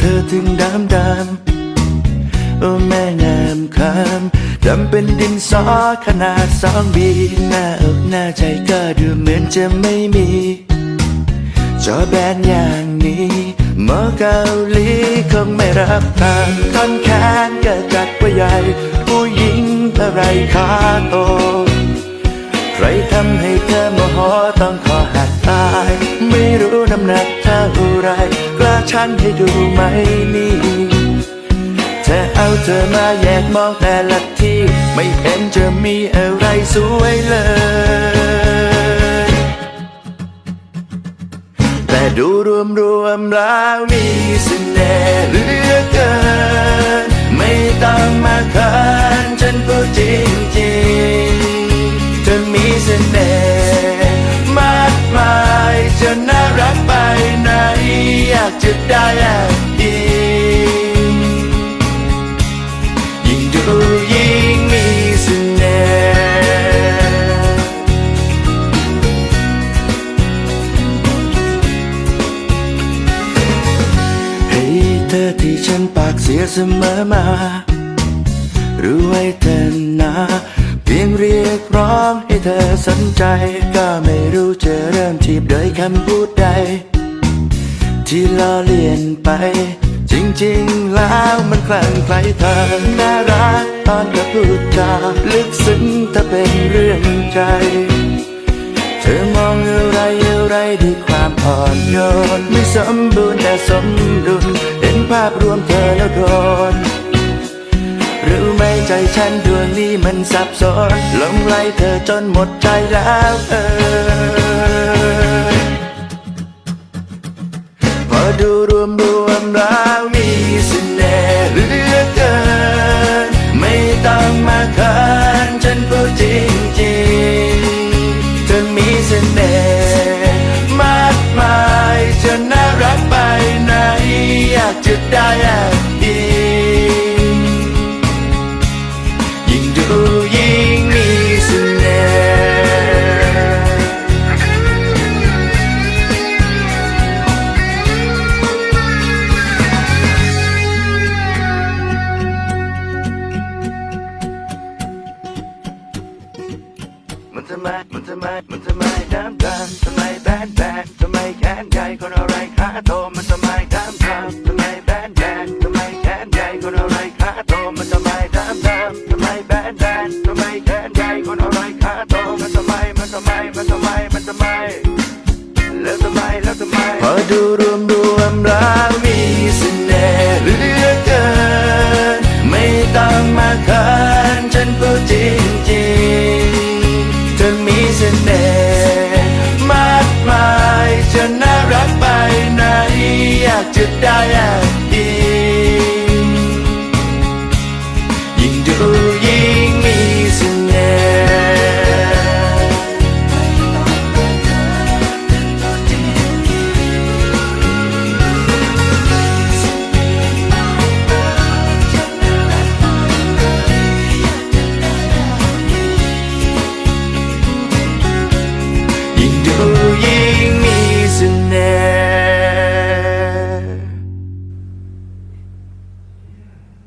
เธอถึงดำดำโอ้แม่งามคำดำเป็นดินสอขนาดสองบีหน้าอกหน้าใจก็ดูเหมือนจะไม่มีจอแบนอย่างนี้หมอเกาหลีคงไม่รับทางท่อนแขนก็จัดว่าใหญ่ ผู้หญิงอะไรขาโต ใครทำให้เธอโมโหต้องขอหักตาย ไม่รู้น้ำหนักเท่าไร กล้าชั่งให้ดูไหมนี่ เธอเอาเธอมาแยกมองแต่ละที่ ไม่เห็นจะมีอะไรสวยเลย แต่ดูรวมรวมๆแล้วมีเสน่ห์เหลือเกิน ไม่ต้องมาเขินฉันพูดจริงจริงากจะได้แอบอิงยิ่งดูยิ่งมีเสน่ห์เฮ้เธอที่ฉันปากเสียเสมอมารู้ไว้เธอนะเพียงเรียกร้องให้เธอสนใจ ก็ไม่รู้จะเริ่มทีบโดยคำพูดใด ที่ล้อเลียนไป จริงๆแล้วมันคลั่งไคล้เธอน่ารักตอนเธอพูดจาลึกซึ้งถ้าเป็นเรื่องใจ เธอมองอะไรอะไรด้วยความอ่อนโยนไม่สมบูรณ์แต่สมดุลเห็นภาพรวมเธอแล้วโดนรู้ไหมใจฉันดวงนี้มันสับสนหลงไหลเธอจนหมดใจแล้วเออ ทำไมมันทำไมมันทำไมน้ำตาทำไมแบนแบนทำไมแขนใหญ่คนอะไรขาโตมันทำไมน้ำตาทำไมแบนแบนทำไมแขนใหญ่คนอะไรขาโตมันทำไมน้ำตาทำไมแบนแบนทำไมแขนใหญ่คนอะไรขาโตมันทำไมมันทำไมมันทำไมมันทำไมแล้วทำไมแล้วทำไมพอดูร ยิ่งดู